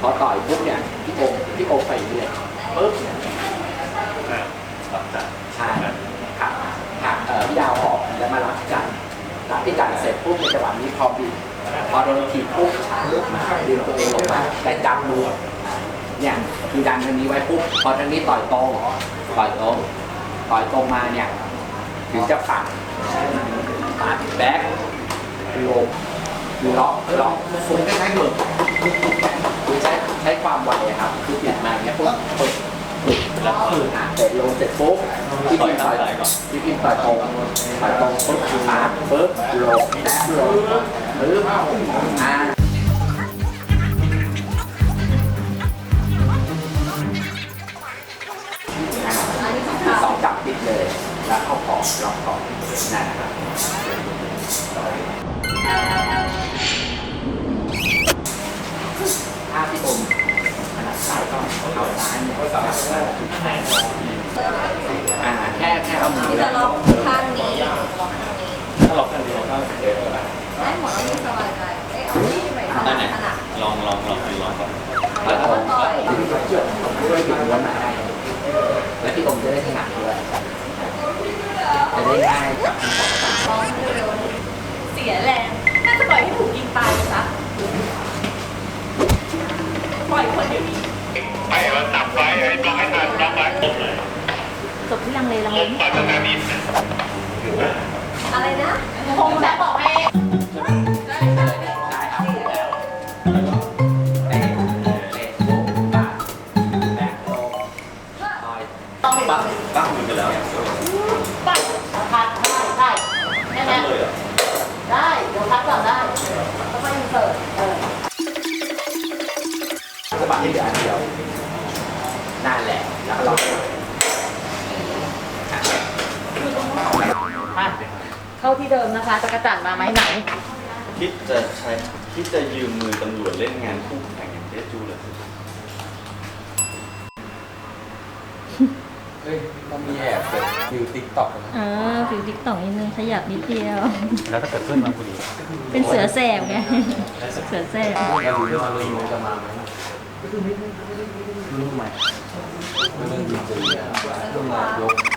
พอต่อยปุ๊บเนี่ยพี่โอพี่โอไปเรื่ยปุ๊บเนี่ยรับจัดใช่หักหักเอ่อพี่ดาวออกแล้วมารับจันรับพี่จันเสร็จปุ๊บในจังหวะนี้พอบิด พอโดนถีบปุ๊บลุกมาดึงตัวเองลงมาแต่จับมือเนี่ยคือดันทางนี้ไว้ปุ๊บพอทางนี้ต่อยตรงต่อยตรงต่อยตรงมาเนี่ยถึงจะปัดปัดแบ็คลงคือล็อกล็อกฟุ้งคล้ายๆเบิกคือใช้ใช้ความไวอะครับคือปิดมาอย่างเงี้ยปุ๊บปึ๊บปึ๊บแล้วคือหาเตะลงเสร็จปุ๊บพี่พิมพ์ต่อยพี่พิมพ์ต่อยตรงต่อยตรงปุ๊บมาปุ๊บลงแตะลง ปึ๊บอ่าคือสองจับติดเลย แล้วเข้าขอบล็อกขอบนั่นนะครับถ้าพี่อมถนัดซ้ายก็เอาซ้ายเนี่ยจับอ่าแค่แค่เอามือจะล็อ ลองลองลองลองก่อนแล้วก็ต่อยเกี่ยวด้วยถึงวันไหนแล้วพี่อมจะได้ถนัดด้วยจะได้ง่ายกับท้องเร็วๆเสียแรงน่าจะปล่อยให้ถูกยิงตายไปซะปล่อยคนเดี๋ยวนี้ไม่เราจับไว้ไอ้บล็อกให้ทันบล็อกไว้ผมเลยจบที่ลังเลลังผเลมปล่อยตรงนั้นนิดนะอะไรนะคงจะบ แหละแล้วก็ล็อกมาเข้าที่เดิมนะคะจักรจันทร์มาไหมไหน คิดจะใช้คิดจะยืมมือตำรวจเล่นงานคู่แข่งอย่างเจ๊จูเลยเฮ้ยต้องมีแอบเปิดวิวติ๊กต็อกนะอ่าผิวติ๊กต่องนิดนึงขยับนิดเดียว แล้วถ้าเกิดเพื่อนมาพอดีเป็นเสือแสบไง เสือแสบ แล้วรู้ว่าเราอยู่จะมาไหมรู้ไหมไม่ต้องยินดีนะต้องมายก In the last.